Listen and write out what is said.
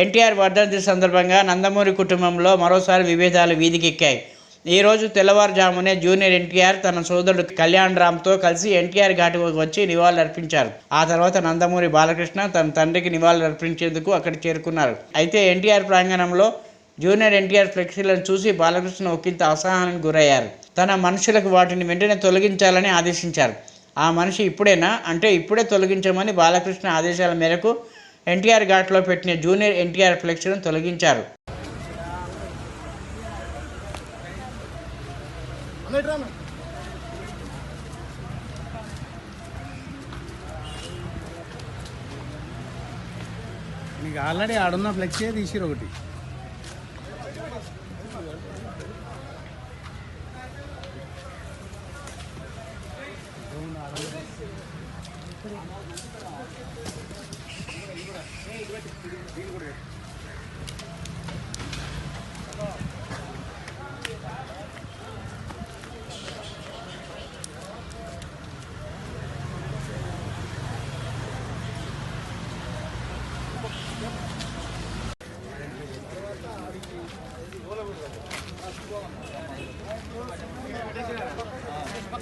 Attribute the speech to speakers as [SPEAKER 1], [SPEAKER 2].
[SPEAKER 1] ఎన్టీఆర్ వర్ధంతి సందర్భంగా నందమూరి కుటుంబంలో మరోసారి విభేదాలు వీధికెక్కాయి. ఈరోజు తెల్లవారుజామునే జూనియర్ ఎన్టీఆర్ తన సోదరుడు కళ్యాణ్ రామ్తో కలిసి ఎన్టీఆర్ ఘాటుకు వచ్చి నివాళులర్పించారు. ఆ తర్వాత నందమూరి బాలకృష్ణ తన తండ్రికి నివాళులర్పించేందుకు అక్కడ చేరుకున్నారు. అయితే ఎన్టీఆర్ ప్రాంగణంలో జూనియర్ ఎన్టీఆర్ ఫ్లెక్సీలను చూసి బాలకృష్ణ ఒకంత అసహనానికి గురయ్యారు. తన మనుషులకు వాటిని వెంటనే తొలగించాలని ఆదేశించారు. ఆ మనిషి ఇప్పుడేనా? అంటే ఇప్పుడే తొలగించమని బాలకృష్ణ ఆదేశాల మేరకు ఎన్టీఆర్ ఘాట్లో పెట్టిన జూనియర్ ఎన్టీఆర్ ఫ్లెక్స్ను తొలగించారు.
[SPEAKER 2] మీకు ఆల్రెడీ ఆడున్న ఫ్లెక్సీ తీసిరు ఒకటి.